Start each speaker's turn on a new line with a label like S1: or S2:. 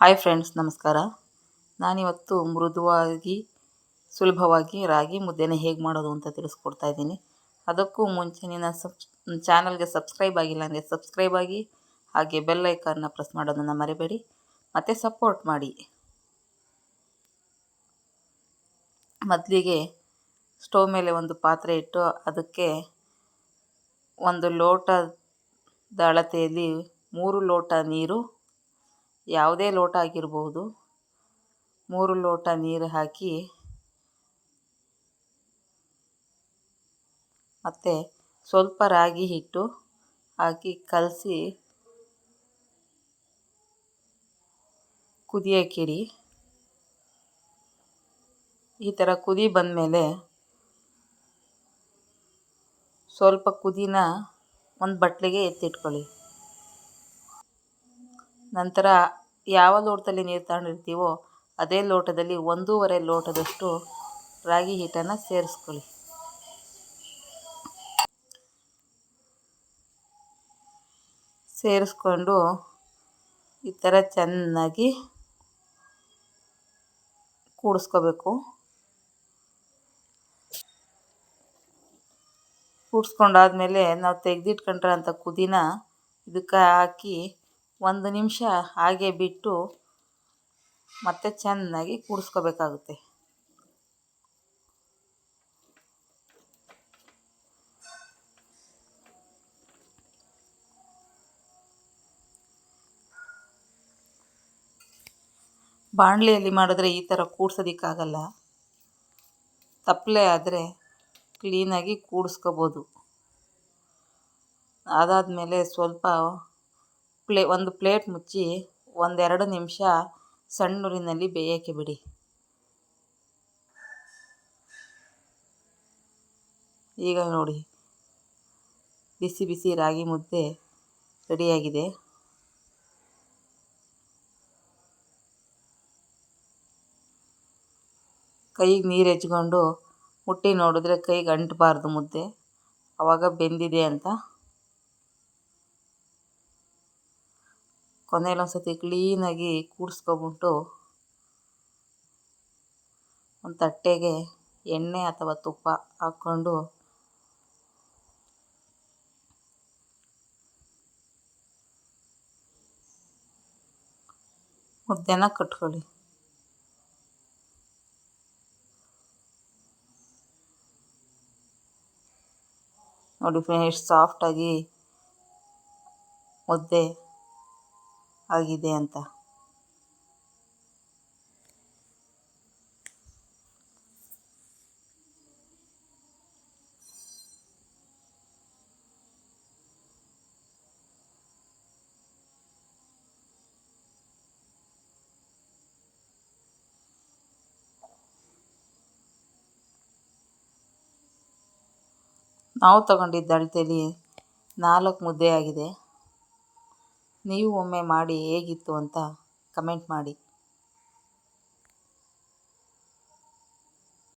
S1: Hi friends, ನಮಸ್ಕಾರ. ನಾನಿವತ್ತು ಮೃದುವಾಗಿ, ಸುಲಭವಾಗಿ ರಾಗಿ ಮುದ್ದೆನ ಹೇಗೆ ಮಾಡೋದು ಅಂತ ತಿಳಿಸ್ಕೊಡ್ತಾ ಇದ್ದೀನಿ. ಅದಕ್ಕೂ ಮುಂಚೆ ನಿನ್ನ ಸಬ್, ಚಾನಲ್ಗೆ ಸಬ್ಸ್ಕ್ರೈಬ್ ಆಗಿಲ್ಲ ಅಂದರೆ ಸಬ್ಸ್ಕ್ರೈಬ್ ಆಗಿ, ಹಾಗೆ ಬೆಲ್ ಐಕಾನ್ನ ಪ್ರೆಸ್ ಮಾಡೋದನ್ನು ಮರಿಬೇಡಿ. ಮತ್ತು ಸಪೋರ್ಟ್ ಮಾಡಿ. ಮೊದಲಿಗೆ ಸ್ಟವ್ ಮೇಲೆ ಒಂದು ಪಾತ್ರೆ ಇಟ್ಟು ಅದಕ್ಕೆ ಒಂದು ಲೋಟದ ಅಳತೆಯಲ್ಲಿ ಮೂರು ಲೋಟ ನೀರು ಯಾವುದೇ ಲೋಟ ಆಗಿರಬಹುದು ಮೂರು ಲೋಟ ನೀರು ಹಾಕಿ ಮತ್ತು ಸ್ವಲ್ಪ ರಾಗಿ ಹಿಟ್ಟು ಹಾಕಿ ಕಲಸಿ ಕುದಿಯೋಕ್ಕಿಡಿ. ಈ ಥರ ಕುದಿ ಬಂದಮೇಲೆ ಸ್ವಲ್ಪ ಕುದಿನ ಒಂದು ಬಟ್ಟಲಿಗೆ ಎತ್ತಿಟ್ಕೊಳ್ಳಿ. ನಂತರ ಯಾವ ಲೋಟದಲ್ಲಿ ನೀರು ತಗೊಂಡಿರ್ತೀವೋ ಅದೇ ಲೋಟದಲ್ಲಿ ಒಂದೂವರೆ ಲೋಟದಷ್ಟು ರಾಗಿ ಹಿಟ್ಟನ್ನು ಸೇರಿಸ್ಕೊಳ್ಳಿ. ಸೇರಿಸ್ಕೊಂಡು ಈ ಥರ ಚೆನ್ನಾಗಿ ಕೂಡಿಸ್ಕೋಬೇಕು. ಕೂಡಿಸ್ಕೊಂಡಾದ್ಮೇಲೆ ನಾವು ತೆಗೆದಿಟ್ಕೊಂಡ್ರಂಥ ಕುದಿನ ಇದಕ್ಕೆ ಹಾಕಿ ಒಂದು ನಿಮಿಷ ಹಾಗೆ ಬಿಟ್ಟು ಮತ್ತೆ ಚೆನ್ನಾಗಿ ಕೂಡಿಸ್ಕೋಬೇಕಾಗುತ್ತೆ. ಬಾಣಲೆಯಲ್ಲಿ ಮಾಡಿದ್ರೆ ಈ ಥರ ಕೂಡ್ಸೋದಕ್ಕಾಗಲ್ಲ. ತಪ್ಪಲೆ ಆದರೆ ಕ್ಲೀನಾಗಿ ಕೂಡಿಸ್ಕೋಬೋದು. ಅದಾದಮೇಲೆ ಸ್ವಲ್ಪ ಪ್ಲೇ, ಒಂದು ಪ್ಲೇಟ್ ಮುಚ್ಚಿ ಒಂದೆರಡು ನಿಮಿಷ ಸಣ್ಣೂರಿನಲ್ಲಿ ಬೇಯೋಕ್ಕೆ ಬಿಡಿ. ಈಗ ನೋಡಿ. ಬಿಸಿ ಬಿಸಿ ರಾಗಿ ಮುದ್ದೆ ರೆಡಿಯಾಗಿದೆ. ಕೈಗೆ ನೀರು ಹೆಚ್ಕೊಂಡು ಮುಟ್ಟಿ ನೋಡಿದ್ರೆ ಕೈಗೆ ಅಂಟಬಾರ್ದು ಮುದ್ದೆ. ಆವಾಗ ಬೆಂದಿದೆ ಅಂತ ಕೊನೆಯಲ್ಲಿ ಒಂದು ಸತಿ ಕ್ಲೀನಾಗಿ ಕೂಡಿಸ್ಕೊಬಿಟ್ಟು ಒಂದು ತಟ್ಟೆಗೆ ಎಣ್ಣೆ ಅಥವಾ ತುಪ್ಪ ಹಾಕ್ಕೊಂಡು ಮುದ್ದೆನ ಕಟ್ಕೊಳ್ಳಿ. ನೋಡಿ ಫ್ರೆಂಡ್ಸ್ ಸಾಫ್ಟಾಗಿ ಮುದ್ದೆ ಆಗಿದೆ ಅಂತ. ನಾವು ತಗೊಂಡಿದ್ದ ಅಳತೆಯಲ್ಲಿ ನಾಲ್ಕು ಮುದ್ದೆ ಆಗಿದೆ. ನೀವು ಒಮ್ಮೆ ಮಾಡಿ ಹೇಗಿತ್ತು ಅಂತ ಕಮೆಂಟ್ ಮಾಡಿ.